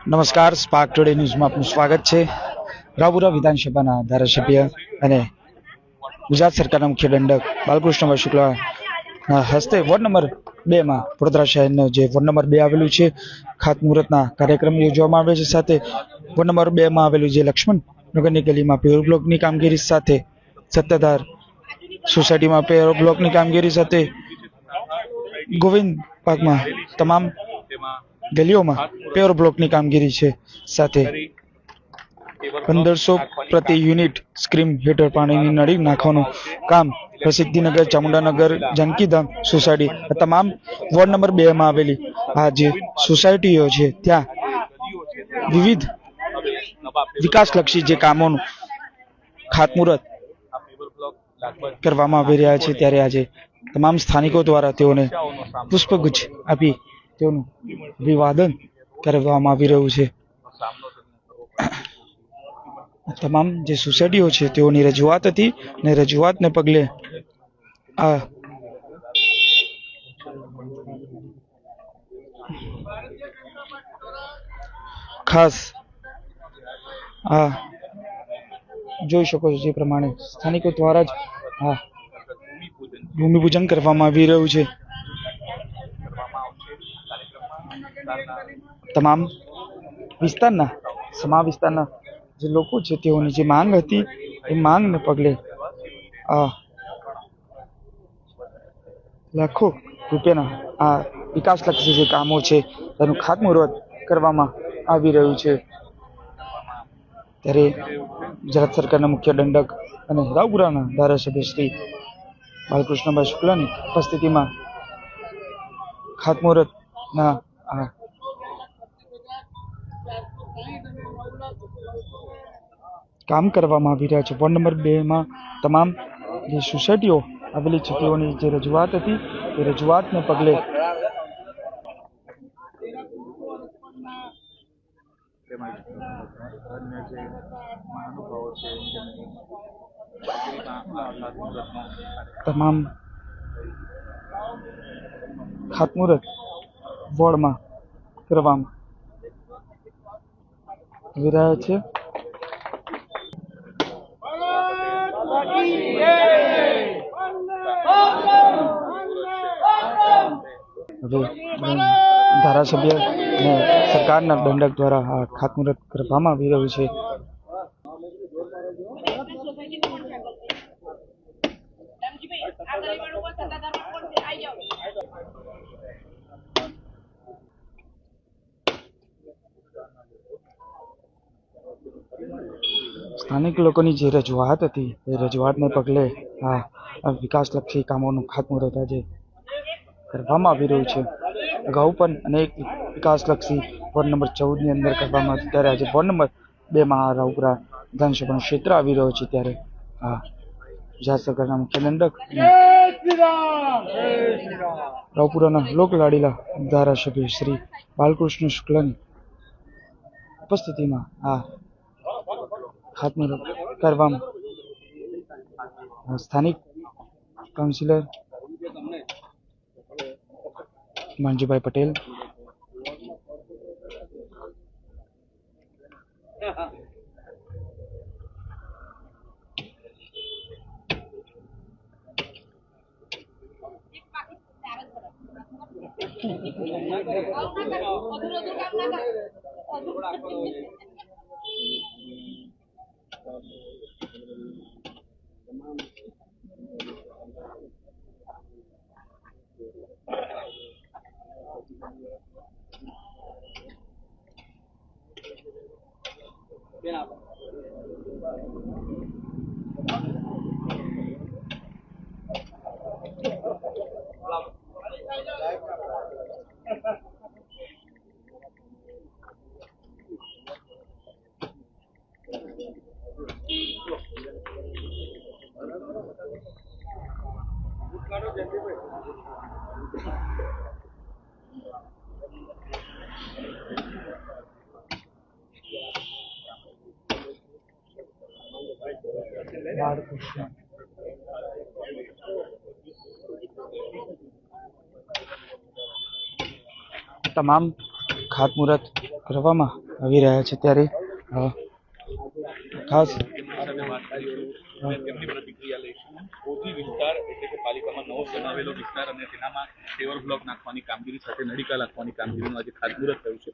નમસ્કાર spark today ન્યૂઝમાં આપનું સ્વાગત છે. રાવપુરા વિધાનસભાના ધારાસભ્ય અને ગુજરાત સરકારના મુખ્ય દંડક બાલકૃષ્ણભાઈ શુક્લાના હસ્તે વોર્ડ નંબર બેમાં વડોદરા શહેરનો જે વોર્ડ નંબર બે આવેલું છે, ખાતમુહૂર્તના કાર્યક્રમ યોજવામાં આવે છે. સાથે વોર્ડ નંબર બેમાં આવેલું જે લક્ષ્મણ નગરની ગલીમાં પેવર બ્લોકની કામગીરી સાથે સત્તાધાર સોસાયટીમાં પેવર બ્લોકની કામગીરી સાથે ગોવિંદ પાર્કમાં તમામ ગલીઓમાં પેવર બ્લોકની કામગીરી છે સાથે. પંદરસો પ્રતિ યુનિટ સ્ક્રીમ હેઠળ પાણીની નળી નાખવાનું કામ. પ્રસિદ્ધિનગર ચામુંડાનગર જાનકીધામ સોસાયટી આ તમામ વોર્ડ નંબર બે માં આવેલી આ જે સોસાયટીઓ છે ત્યાં વિવિધ વિકાસલક્ષી જે કામોનું ખાતમુહૂર્ત કરવામાં આવી રહ્યા છે. ત્યારે આજે તમામ સ્થાનિકો દ્વારા તેઓને પુષ્પગુચ્છ આપી તેઓનું અભિવાદન કરવામાં આવી રહ્યું છે. તમામ જે સોસાયટીઓ છે, તેઓની રજૂઆત હતી અને રજૂઆતને પગલે આ ખાસ આ જોઈ શકો છો જે પ્રમાણે સ્થાનિકો દ્વારા જ આ ભૂમિપૂજન કરવામાં આવી રહ્યું છે. તમામ વિસ્તારના, સમા વિસ્તારના જે લોકો છે, તેઓની જે માંગ હતી, એ માંગને પગલે લાખો રૂપિયાના આ વિકાસલક્ષી જે કામો છે તેનું ખાતમુહૂર્ત કરવામાં આવી રહ્યું છે. ત્યારે ગુજરાત સરકારના મુખ્ય દંડક અને રાવપુરાના ધારાસભ્ય શ્રી બાલકૃષ્ણભાઈ શુક્લાની ઉપસ્થિતિમાં ખાતમુહૂર્તના આ કામ કરવામાં આવી રહ્યા છે. વોર્ડ નંબર બેમાં તમામ જે સોસાયટીઓ આવેલી છે, તેઓની જે રજૂઆત હતી, એ રજૂઆતને પગલે તમામ ખાતમુહૂર્ત વોર્ડમાં કરવામાં આવી રહ્યા છે. ધારાસભ્ય અને સરકારના દંડક દ્વારા આ ખાતમુહૂર્ત કરવામાં આવી રહ્યું છે. સ્થાનિક લોકોની જે રજૂઆત હતી, એ રજૂઆતને પગલે આ વિકાસલક્ષી કામોનું ખાતમુહૂર્ત આજે કરવામાં આવી રહ્યું છે. અગાઉ પણ અનેક વિકાસલક્ષી વોર્ડ નંબર ચૌદની અંદર કરવામાં આવ્યું ત્યારે આજે વોર્ડ નંબર બેમાં આ રાવપુરા વિધાનસભાનું ક્ષેત્ર આવી રહ્યો છે. ત્યારે આ ગુજરાત સરકારના મુખ્ય દંડક રાવપુરાના લોકલાડીલા ધારાસભ્ય શ્રી બાલકૃષ્ણ શુક્લની ઉપસ્થિતિમાં આ ખાતમુહૂર્ત કરવામાં સ્થાનિક કાઉન્સિલર માંજીભાઈ પટેલ બાળકૃષ્ણ તમામ ખાતમુહૂર્ત કરવામાં આવી રહ્યા છે ત્યારે ખાસ પ્રતિક્રિયા લઈશું વિસ્તાર એટલે કે પાલિકામાં નવો બનાવેલો વિસ્તાર અને તેનામાં પેવર બ્લોક નાખવાની કામગીરી સાથે નળિકા નાખવાની કામગીરીનું આજે ખાતમુહૂર્ત થયું છે?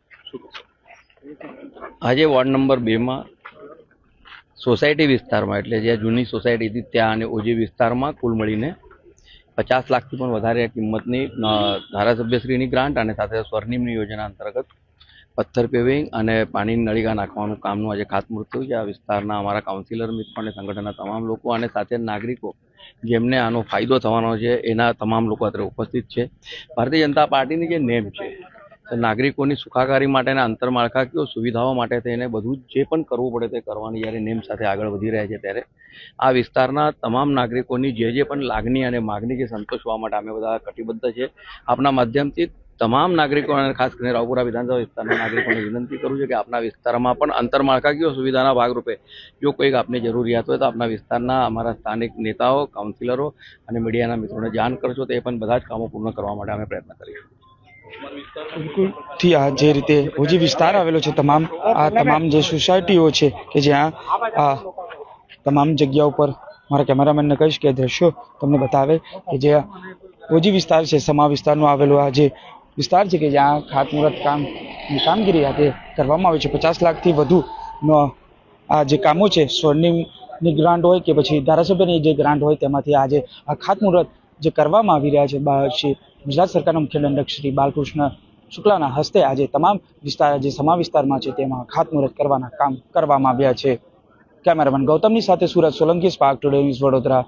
આજે વોર્ડ નંબર બેમાં સોસાયટી વિસ્તારમાં, એટલે જે જૂની સોસાયટી હતી ત્યાં અને ઓજી વિસ્તારમાં કુલ મળીને પચાસ લાખથી પણ વધારે કિંમતની ધારાસભ્યશ્રીની ગ્રાન્ટ અને સાથે સ્વર્ણિમની યોજના અંતર્ગત પથ્થર પેવિંગ અને પાણીની નળીકા નાખવાનું કામનું આજે ખાતમુહૂર્ત થયું છે. આ વિસ્તારના અમારા કાઉન્સિલર મિત્ર અને સંગઠનના તમામ લોકો અને સાથે નાગરિકો જેમને આનો ફાયદો થવાનો છે, એના તમામ લોકો અત્યારે ઉપસ્થિત છે. ભારતીય જનતા પાર્ટીની જે નેમ છે નાગરિકોની સુખાકારી માટેના આંતરમાળખાકીય સુવિધાઓ માટે થઈને બધું જ પણ કરવું પડે તે કરવાની જ્યારે નેમ સાથે આગળ વધી રહ્યા છે ત્યારે આ વિસ્તારના તમામ નાગરિકોની જે જે પણ લાગણી અને માગણી છે સંતોષવા માટે અમે બધા કટિબદ્ધ છે, આપના માધ્યમથી તમામ નાગરિકો અને ખાસ કરીને રાવપુરા વિધાનસભા વિસ્તારના નાગરિકોને વિનંતી કરું છું કે આપના વિસ્તારમાં પણ આંતરમાળખાકીય સુવિધાના ભાગરૂપે જો કોઈક આપની જરૂરિયાત હોય તો આપના વિસ્તારના અમારા સ્થાનિક નેતાઓ કાઉન્સિલરો અને મીડિયાના મિત્રોને જાણ કરશો તો એ પણ બધા જ કામો પૂર્ણ કરવા માટે અમે પ્રયત્ન કરીશું. થી આ જે રીતે ઓજી વિસ્તાર આવેલો છે, તમામ આ તમામ જે સોસાયટીઓ છે કે જ્યાં આ તમામ જગ્યા ઉપર મારા કેમેરામેનને કહીશ કે દ્રશ્યો તમને બતાવે કે જે આ વિસ્તાર છે, સમા વિસ્તારનો આવેલો આ જે વિસ્તાર છે કે જ્યાં ખાતમુહૂર્ત કામ કામગીરી આજે કરવામાં આવે છે. પચાસ લાખથી વધુનો આ જે કામો છે સ્વર્ણિમની ગ્રાન્ટ હોય કે પછી ધારાસભ્યની જે ગ્રાન્ટ હોય તેમાંથી આજે આ ખાતમુહૂર્ત જે કરવામાં આવી રહ્યા છે શ્રી ગુજરાત સરકારના મુખ્ય દંડક શ્રી બાલકૃષ્ણ શુક્લાના હસ્તે આજે તમામ વિસ્તાર જે સમા વિસ્તારમાં છે તેમાં ખાતમુહૂર્ત કરવાના કામ કરવામાં આવ્યા છે. કેમેરામેન ગૌતમની સાથે Surat Solanki, spark today news Vadodara.